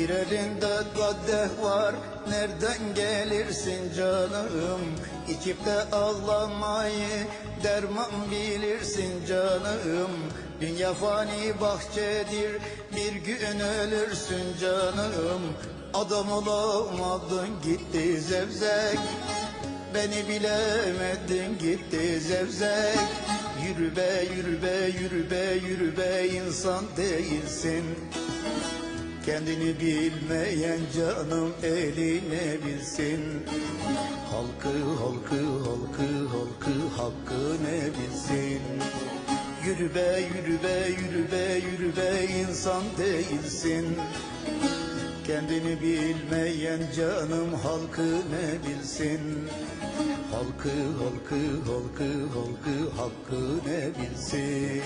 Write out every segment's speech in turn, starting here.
Bir elinde kadeh var. Nereden gelirsin canım? İçip de ağlamayı Derman bilirsin canım. Dünya fani bahçedir. Bir gün ölürsün canım. Adam olamadın gitti zevzek. Beni bilemedin gitti zevzek. Yürü be yürü be yürü be yürü be insan değilsin Kendini bilmeyen canım eline bilsin. Halkı halkı halkı halkı hakkı ne bilsin. Yürü be yürü be yürü be yürü be insan değilsin. Kendini bilmeyen canım halkı ne bilsin. Halkı halkı halkı halkı hakkı ne bilsin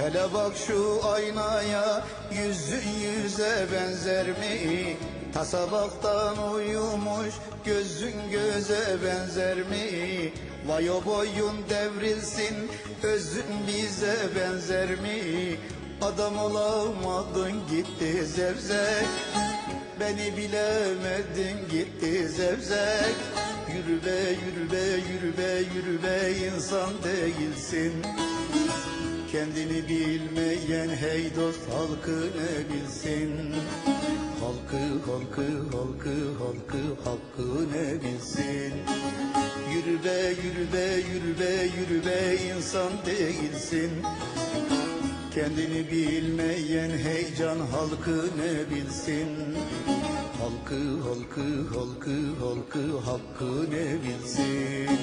Hele bak şu aynaya yüzün yüze benzer mi? Tasabaktan uyumuş gözün göze benzer mi? Vay o boyun devrilsin özün bize benzer mi? Adam olamadın gitti zevzek Beni bilemedin gitti zevzek Yürü be yürü be yürü be yürü be insan değilsin Kendini bilmeyen hey dost halkı ne bilsin? Halkı halkı halkı halkı hakkı ne bilsin? Yürü be yürü be yürü be yürü be insan değilsin. Kendini bilmeyen heyecan halkı ne bilsin? Halkı halkı halkı halkı hakkı ne bilsin